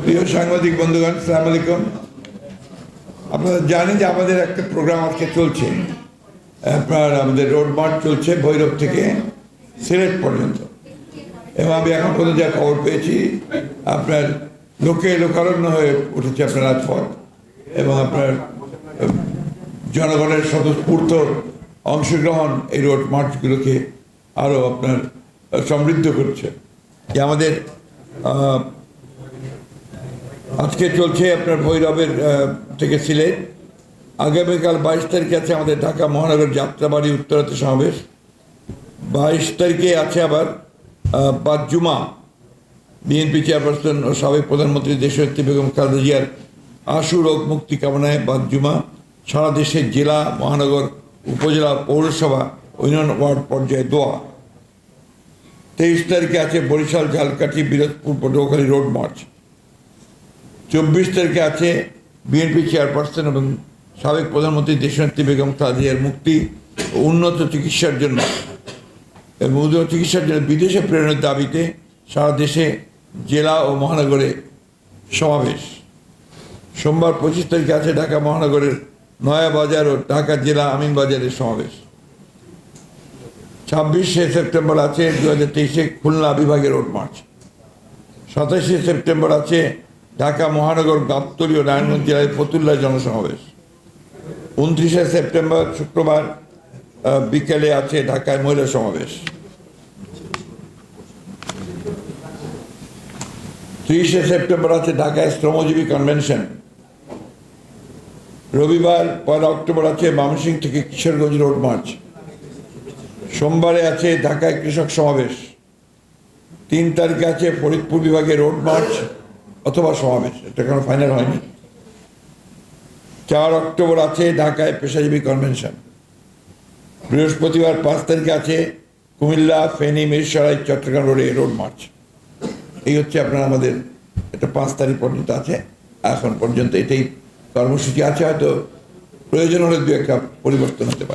প্রিয় সাংবাদিক বন্ধুগণ, সালাম আলাইকুম। আপনারা জানেন যে আমাদের একটা প্রোগ্রাম আজকে চলছে। আপনার আমাদের রোড মার্চ চলছে ভৈরব থেকে সিলেট পর্যন্ত। এবং আমি এখন পর্যন্ত যা খবর পেয়েছি, আপনার লোকে লোকারণ্য হয়ে উঠেছে আপনার রাজপথ এবং আপনার জনগণের স্বতঃস্ফূর্ত অংশগ্রহণ এই রোড মার্চগুলোকে আরও আপনার সমৃদ্ধ করছে। যে আমাদের আজকে চলছে আপনার ভৈরবের থেকে সিলেট। আগামীকাল বাইশ তারিখে আছে আমাদের ঢাকা মহানগর যাত্রাবাড়ি উত্তরাতে সমাবেশ। বাইশ তারিখে আছে আবার বাদজুমা বিএনপি চেয়ারপারসন ও সাবেক প্রধানমন্ত্রী দেশনেত্রী বেগম খালেদা জিয়ার আশু রোগ মুক্তি কামনায় বাদজুমা সারা দেশের জেলা, মহানগর, উপজেলা পৌরসভা, উন্নয়ন ওয়ার্ড পর্যায়ে দোয়া। তেইশ তারিখে আছে বরিশাল, ঝালকাঠি, বিরোধপুর, পটুয়াখালী রোড মার্চ। চব্বিশ তারিখে আছে বিএনপি চেয়ারপারসন এবং সাবেক প্রধানমন্ত্রী দেশনেত্রী বেগম খালেদিয়ার মুক্তি উন্নত চিকিৎসার জন্য। এবং উন্নত চিকিৎসার জন্য বিদেশে প্রেরণের দাবিতে সারা দেশে জেলা ও মহানগরে সমাবেশ। সোমবার পঁচিশ তারিখে আছে ঢাকা মহানগরের নয়া বাজার ও ঢাকা জেলা আমিন বাজারের সমাবেশ। ছাব্বিশে সেপ্টেম্বর আছে দু হাজার তেইশে খুলনা বিভাগের রোড মার্চ। সাতাশে সেপ্টেম্বর আছে ঢাকা মহানগর গাবতলী ও নারায়ণগঞ্জ জেলায় ফতুল্লা জনসমাবেশ। উনত্রিশে সেপ্টেম্বর শুক্রবার বিকেলে আছে ঢাকায় মহিলা সমাবেশ। ত্রিশে সেপ্টেম্বর আছে ঢাকায় শ্রমজীবী কনভেনশন। রবিবার, পয়লা অক্টোবর আছে ময়মনসিংহ থেকে কিশোরগঞ্জ রোড মার্চ। সোমবারে আছে ঢাকায় কৃষক সমাবেশ। তিন তারিখে আছে ফরিদপুর বিভাগে রোড মার্চ। অথবা সমাবেশ, এটা কোনো ফাইনাল হয়নি। চার অক্টোবর আছে ঢাকায় পেশাজীবী কনভেনশন বৃহস্পতিবার পাঁচ তারিখে আছে কুমিল্লা, ফেনী, মিরসরাই, চট্টগ্রাম রোডে রোড মার্চ এই হচ্ছে আপনার আমাদের, এটা পাঁচ তারিখ পর্যন্ত আছে, এখন পর্যন্ত এটাই কর্মসূচি আছে, হয়তো প্রয়োজন হলে দু একটা পরিবর্তন হতে পারে।